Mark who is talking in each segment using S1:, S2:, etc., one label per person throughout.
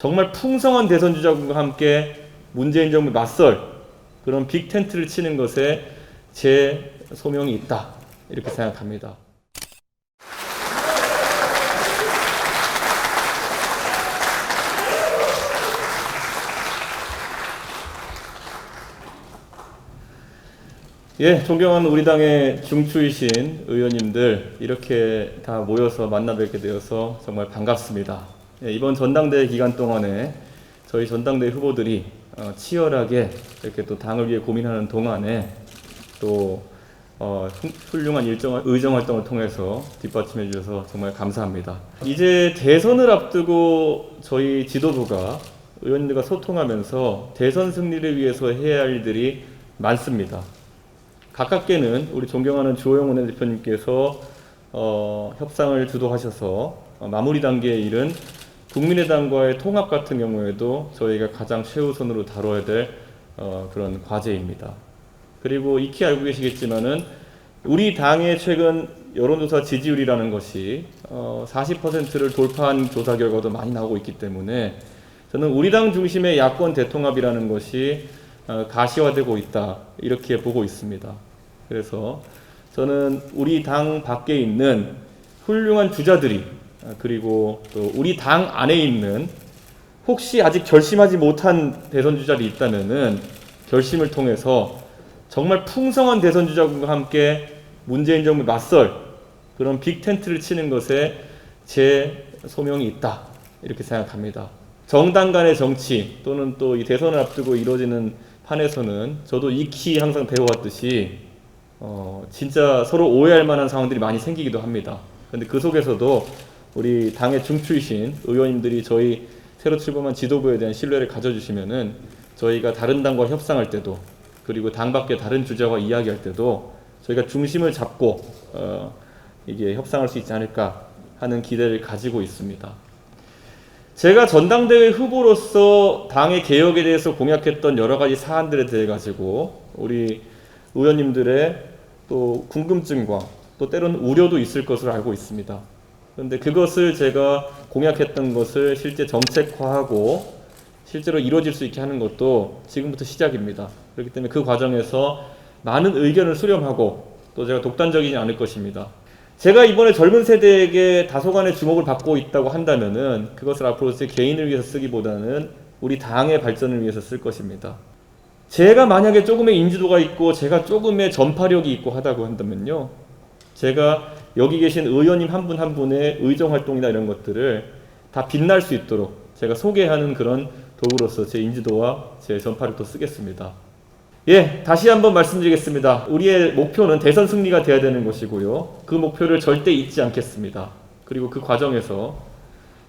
S1: 정말 풍성한 대선 주자금과 함께 문재인 정부 맞설 그런 빅 텐트를 치는 것에 제 소명이 있다 이렇게 생각합니다. 예, 존경하는 우리 당의 중추이신 의원님들 이렇게 다 모여서 만나 뵙게 되어서 정말 반갑습니다. 예, 이번 전당대회 기간 동안에 저희 전당대회 후보들이 어, 치열하게 이렇게 또 당을 위해 고민하는 동안에 또 어, 훌- 훌륭한 일정 의정 활동을 통해서 뒷받침해 주셔서 정말 감사합니다. 이제 대선을 앞두고 저희 지도부가 의원님들과 소통하면서 대선 승리를 위해서 해야 할 일들이 많습니다. 가깝게는 우리 존경하는 주호영 원내대표님께서 어, 협상을 주도하셔서 어, 마무리 단계에 이른 국민의당과의 통합 같은 경우에도 저희가 가장 최우선으로 다뤄야 될 어, 그런 과제입니다. 그리고 익히 알고 계시겠지만은 우리 당의 최근 여론조사 지지율이라는 것이 어, 40%를 돌파한 조사 결과도 많이 나오고 있기 때문에 저는 우리 당 중심의 야권 대통합이라는 것이 어, 가시화되고 있다 이렇게 보고 있습니다. 그래서 저는 우리 당 밖에 있는 훌륭한 주자들이 아, 그리고 또 우리 당 안에 있는 혹시 아직 결심하지 못한 대선 주자들이 있다면은 결심을 통해서 정말 풍성한 대선 주자들과 함께 문재인 정부 맞설 그런 빅 텐트를 치는 것에 제 소명이 있다 이렇게 생각합니다. 정당 간의 정치 또는 또 이 대선을 앞두고 이루어지는 판에서는 저도 익히 항상 배워왔듯이 어, 진짜 서로 오해할 만한 상황들이 많이 생기기도 합니다. 근데 그 속에서도 우리 당의 중추이신 의원님들이 저희 새로 출범한 지도부에 대한 신뢰를 가져주시면은 저희가 다른 당과 협상할 때도 그리고 당 밖의 다른 주자와 이야기할 때도 저희가 중심을 잡고 어, 이게 협상할 수 있지 않을까 하는 기대를 가지고 있습니다. 제가 전당대회 후보로서 당의 개혁에 대해서 공약했던 여러 가지 사안들에 대해 가지고 우리 의원님들의 또 궁금증과 또 때로는 우려도 있을 것으로 알고 있습니다. 그런데 그것을 제가 공약했던 것을 실제 정책화하고 실제로 이루어질 수 있게 하는 것도 지금부터 시작입니다. 그렇기 때문에 그 과정에서 많은 의견을 수렴하고 또 제가 독단적이지 않을 것입니다. 제가 이번에 젊은 세대에게 다소간의 주목을 받고 있다고 한다면은 그것을 앞으로 제 개인을 위해서 쓰기보다는 우리 당의 발전을 위해서 쓸 것입니다. 제가 만약에 조금의 인지도가 있고 제가 조금의 전파력이 있고 하다고 한다면요. 제가 여기 계신 의원님 한분한 분의 의정 활동이나 이런 것들을 다 빛날 수 있도록 제가 소개하는 그런 도구로서 제 인지도와 제 전파력도 쓰겠습니다. 예, 다시 한번 말씀드리겠습니다. 우리의 목표는 대선 승리가 돼야 되는 것이고요. 그 목표를 절대 잊지 않겠습니다. 그리고 그 과정에서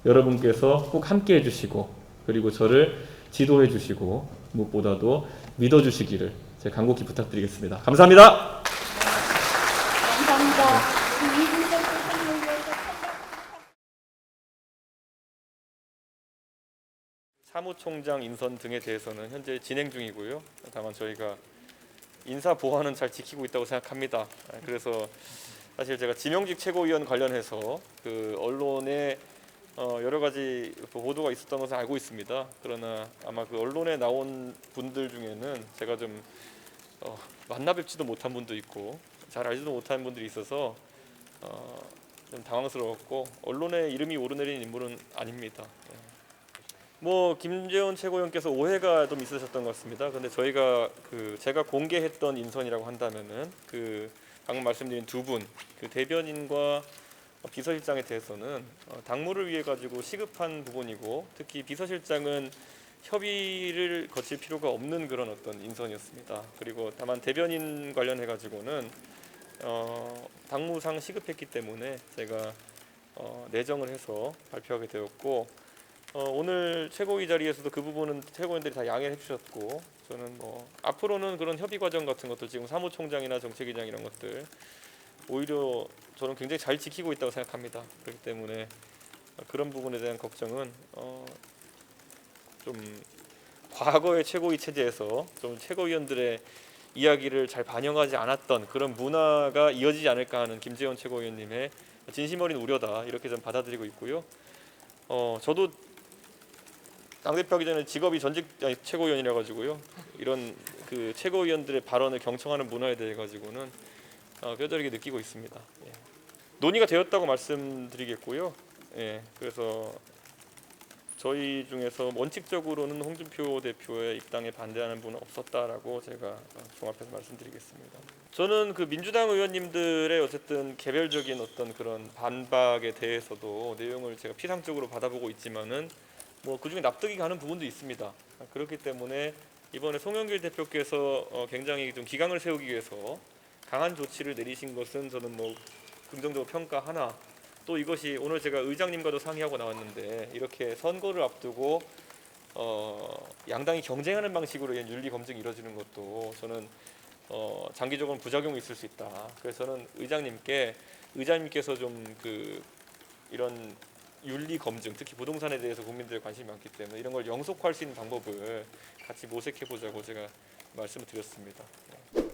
S1: 여러분께서 꼭 함께 해주시고 그리고 저를 지도해 주시고 무엇보다도 믿어 주시기를 제 간곡히 부탁드리겠습니다. 감사합니다.
S2: 감사합니다. 이준석 대통령을 위해서 참가-
S1: 사무총장 인선 등에 대해서는 현재 진행 중이고요. 다만 저희가 인사 보안은 잘 지키고 있다고 생각합니다. 아, 그래서 사실 제가 지명직 최고위원 관련해서 그 언론에 어, 여러 가지 보도가 있었던 것을 알고 있습니다. 그러나 아마 그 언론에 나온 분들 중에는 제가 좀 어, 만나 뵙지도 못한 분도 있고 잘 알지도 못한 분들이 있어서 어, 좀 당황스러웠고 언론에 이름이 오르내린 인물은 아닙니다. 예. 뭐 김재원 최고위원께서 오해가 좀 있으셨던 것 같습니다. 근데 저희가 그 제가 공개했던 인선이라고 한다면은 그 방금 말씀드린 두 분 그 대변인과 비서실장에 대해서는 어, 당무를 위해 가지고 시급한 부분이고 특히 비서실장은 협의를 거칠 필요가 없는 그런 어떤 인선이었습니다. 그리고 다만 대변인 관련해 가지고는 어, 당무상 시급했기 때문에 제가 어, 내정을 해서 발표하게 되었고 어, 오늘 최고위 자리에서도 그 부분은 최고위원들이 다 양해해 주셨고 저는 뭐 앞으로는 그런 협의 과정 같은 것도 지금 사무총장이나 정책위장 이런 것들 오히려 저는 굉장히 잘 지키고 있다고 생각합니다. 그렇기 때문에 그런 부분에 대한 걱정은 어, 좀 과거의 최고위 체제에서 좀 최고위원들의 이야기를 잘 반영하지 않았던 그런 문화가 이어지지 않을까 하는 김재원 최고위원님의 진심 어린 우려다 이렇게 좀 받아들이고 있고요. 어, 저도 당 대표하기 전에 직업이 전직 아니, 최고위원이라 가지고요. 이런 그 최고위원들의 발언을 경청하는 문화에 대해 가지고는 어, 뼈저리게 느끼고 있습니다. 예. 논의가 되었다고 말씀드리겠고요. 예, 그래서 저희 중에서 원칙적으로는 홍준표 대표의 입당에 반대하는 분은 없었다라고 제가 어, 종합해서 말씀드리겠습니다. 저는 그 민주당 의원님들의 어쨌든 개별적인 어떤 그런 반박에 대해서도 내용을 제가 피상적으로 받아보고 있지만은 뭐 그중에 납득이 가는 부분도 있습니다. 그렇기 때문에 이번에 송영길 대표께서 어, 굉장히 좀 기강을 세우기 위해서 강한 조치를 내리신 것은 저는 뭐 긍정적으로 평가하나 또 이것이 오늘 제가 의장님과도 상의하고 나왔는데 이렇게 선거를 앞두고 어, 양당이 경쟁하는 방식으로 윤리 검증이 이루어지는 것도 저는 어, 장기적으로 부작용이 있을 수 있다. 그래서 저는 의장님께 의장님께서 좀 그 이런 윤리 검증, 특히 부동산에 대해서 국민들의 관심이 많기 때문에 이런 걸 영속화할 수 있는 방법을 같이 모색해 보자고 제가 말씀을 드렸습니다. 네.